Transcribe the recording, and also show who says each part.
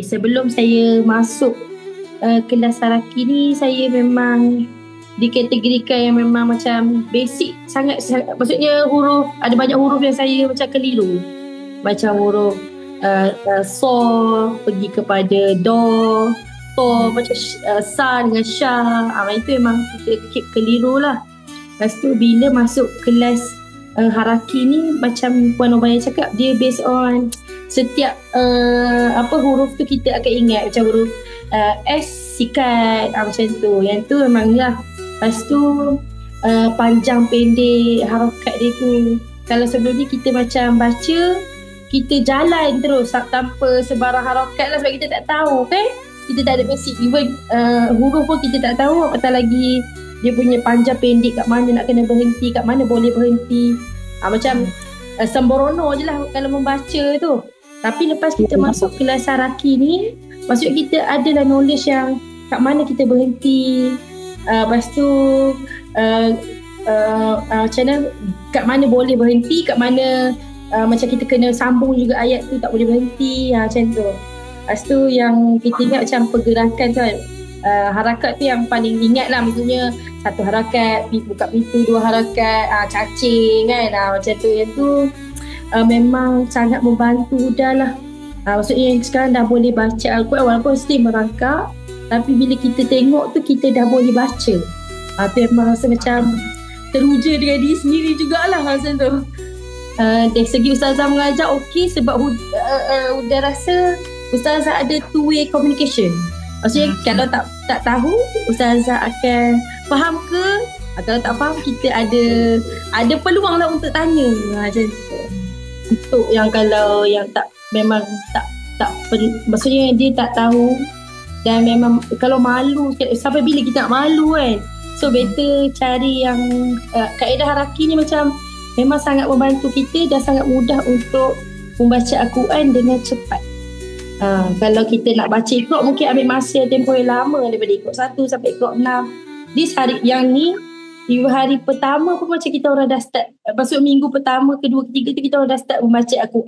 Speaker 1: Okay, sebelum saya masuk uh, kelas Saraki ni, saya memang dikategorikan yang memang macam basic sangat, sangat maksudnya huruf ada banyak huruf yang saya macam keliru. Macam huruf uh, uh, so pergi kepada do to macam uh, sa dengan sha. Uh, itu memang kita keliru lah. Lepas tu bila masuk kelas uh, haraki ni macam Puan Obaya cakap dia based on setiap uh, apa huruf tu kita akan ingat macam huruf uh, S sikat uh, macam tu yang tu memang lah Lepas tu uh, panjang pendek harakat dia tu. Kalau sebelum ni kita macam baca, kita jalan terus tanpa sebarang harakat lah sebab kita tak tahu kan. Kita tak ada basic. Even uh, huruf pun kita tak tahu apatah lagi dia punya panjang pendek kat mana nak kena berhenti, kat mana boleh berhenti. Ha, macam uh, sembrono je lah kalau membaca tu. Tapi lepas kita masuk kelas saraki ni, maksud kita adalah knowledge yang kat mana kita berhenti, uh, lepas tu uh, uh, uh, channel kat mana boleh berhenti kat mana uh, macam kita kena sambung juga ayat tu tak boleh berhenti. Uh, macam tu. Lepas tu yang kita ingat macam pergerakan tu uh, harakat tu yang paling ingat lah maksudnya satu harakat buka pintu dua harakat uh, cacing kan uh, macam tu yang tu uh, memang sangat membantu dah lah uh, maksudnya sekarang dah boleh baca Al-Quran walaupun still merangkak tapi bila kita tengok tu kita dah boleh baca. Ha, tu memang rasa macam teruja dengan diri sendiri jugalah rasa tu. Uh, dari segi Ustazah mengajar okey sebab uh, uh, uh, rasa Ustazah ada two way communication. Maksudnya hmm. kalau tak tak tahu Ustazah akan faham ke uh, kalau tak faham kita ada ada peluang lah untuk tanya uh, macam tu. Untuk yang kalau yang tak memang tak tak maksudnya dia tak tahu dan memang kalau malu sampai bila kita nak malu kan so better cari yang uh, kaedah haraki ni macam memang sangat membantu kita dan sangat mudah untuk membaca Al-Quran dengan cepat uh, kalau kita nak baca ikut mungkin ambil masa tempoh yang lama daripada ikut satu sampai ikut enam. Di hari yang ni di hari pertama pun macam kita orang dah start masuk minggu pertama kedua ketiga tu kita orang dah start membaca Al-Quran